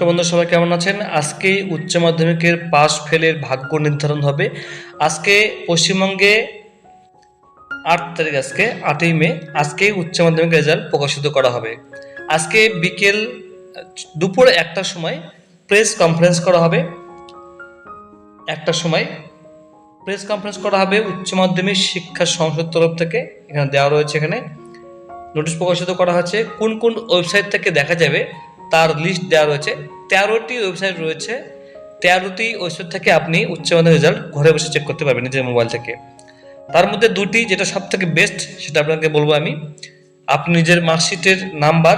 নমস্কার বন্ধু সবাই কেমন আছেন? আজকে উচ্চ মাধ্যমিকের পাস ফেলের ভাগ্য নির্ধারণ হবে। আজকে পশ্চিমবঙ্গে আট তারিখ, আজকে আটই মে, আজকে উচ্চ মাধ্যমিক রেজাল্ট প্রকাশিত করা হবে। আজকে বিকেল দুপুর একটার সময় প্রেস কনফারেন্স করা হবে। একটার সময় প্রেস কনফারেন্স করা হবে উচ্চ মাধ্যমিক শিক্ষা সংসদ তরফ থেকে, এখানে দেওয়া রয়েছে এখানে। নোটিশ প্রকাশিত করা হয়েছে। কোন কোন ওয়েবসাইট থেকে দেখা যাবে? তার লিস্ট দেওয়া রয়েছে। তেরোটি ওয়েবসাইট রয়েছে। তেরোটি ওয়েবসাইট থেকে আপনি উচ্চ মাধ্যমিক রেজাল্ট ঘরে বসে চেক করতে পারবেন নিজের মোবাইল থেকে। তার মধ্যে দুটি যেটা সব থেকে বেস্ট সেটা আপনাকে বলব আমি। আপনি নিজের মার্কশিটের নাম্বার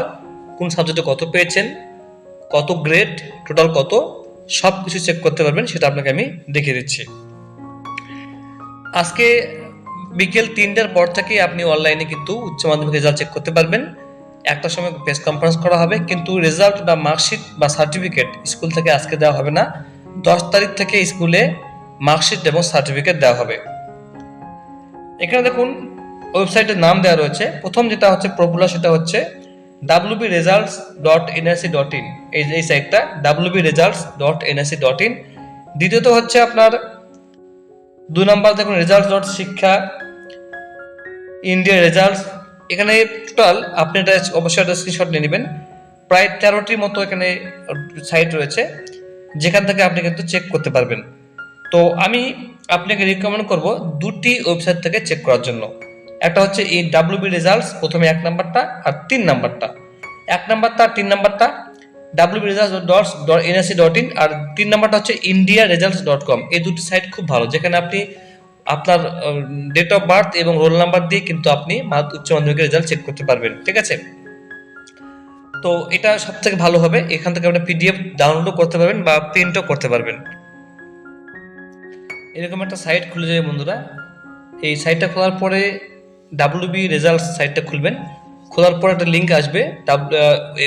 কোন সাবজেক্টে কত পেয়েছেন, কত গ্রেড টোটাল কত সব কিছু চেক করতে পারবেন, সেটা আপনাকে আমি দেখিয়ে দিচ্ছি। আজকে বিকেল তিনটার পর থেকে আপনি অনলাইনে কিন্তু উচ্চ মাধ্যমিক রেজাল্ট চেক করতে পারবেন। একটা সময় প্রেস কনফারেন্স করা হবে, কিন্তু রেজাল্ট বা মার্কশিট বা সার্টিফিকেট স্কুল থেকে আজকে দেওয়া হবে না। দশ তারিখ থেকে স্কুলে মার্কশিট এবং সার্টিফিকেট দেওয়া হবে। এখানে দেখুন ওয়েবসাইটের নাম দেওয়া রয়েছে। প্রথম যেটা হচ্ছে পপুলার সেটা হচ্ছে WB results dot NSC dot in এই এই সাইটটা WB results dot NSC dot in দ্বিতীয়ত হচ্ছে আপনার, দুই নম্বর দেখুন result dot Shiksha India results এখানে টোটাল, আপনি এটা অবশ্যই একটা স্ক্রিনশট নিয়ে নেবেন। প্রায় তেরোটির মতো এখানে সাইট রয়েছে, যেখান থেকে আপনি কিন্তু চেক করতে পারবেন। তো আমি আপনাকে রিকমেন্ড করব দুটি ওয়েবসাইট থেকে চেক করার জন্য। একটা হচ্ছে এই ডাব্লিউবি রেজাল্টস প্রথমে এক নাম্বারটা আর তিন নাম্বারটা। এক নাম্বারটা আর তিন নাম্বারটা WB results dot dot NSC dot in আর তিন নাম্বারটা হচ্ছে ইন্ডিয়া রেজাল্টস ডট কম এই দুটি সাইট খুব ভালো, যেখানে আপনি আপনার ডেট অফ বার্থ এবং রোল নাম্বার দিয়ে কিন্তু আপনি উচ্চ মাধ্যমিকের রেজাল্ট চেক করতে পারবেন, ঠিক আছে? তো এটা সব থেকে ভালো হবে, এখান থেকে আপনি পিডিএফ ডাউনলোডও করতে পারবেন বা প্রিন্টও করতে পারবেন। এরকম একটা সাইট খুলে যাবে বন্ধুরা। এই সাইটটা খোলার পরে ডাব্লিউবি রেজাল্ট সাইটটা খুলবেন। খোলার পর একটা লিঙ্ক আসবে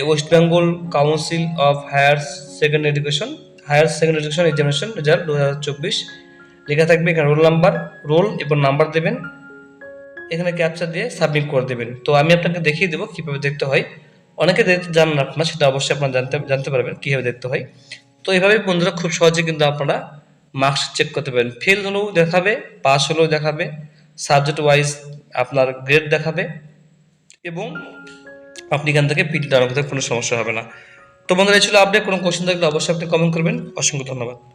West Bengal council of higher secondary education higher secondary education examination result দু হাজার চব্বিশ। লেখা থাকবে এখানে রোল নাম্বার রোল এবং নাম্বার দেবেন। এখানে ক্যাপচা দিয়ে সাবমিট করে দেবেন। তো আমি আপনাকে দেখিয়ে দেবো কীভাবে দেখতে হয়। অনেকে জানেন আপনারা, সেটা অবশ্যই আপনারা জানতে জানতে পারবেন কীভাবে দেখতে হয়। তো এইভাবে বন্ধুরা খুব সহজে কিন্তু আপনারা মার্কস চেক করতে পারেন। ফেল হলেও দেখাবে পাস হলেও দেখাবে সাবজেক্ট ওয়াইজ আপনার গ্রেড দেখাবে এবং আপনি এখান থেকে পিটি করতে কোনো সমস্যা হবে না। তো বন্ধুরা, এই ছিল আপডেট কোনো কোশ্চেন থাকলে অবশ্যই আপনি কমেন্ট করবেন। অসংখ্য ধন্যবাদ।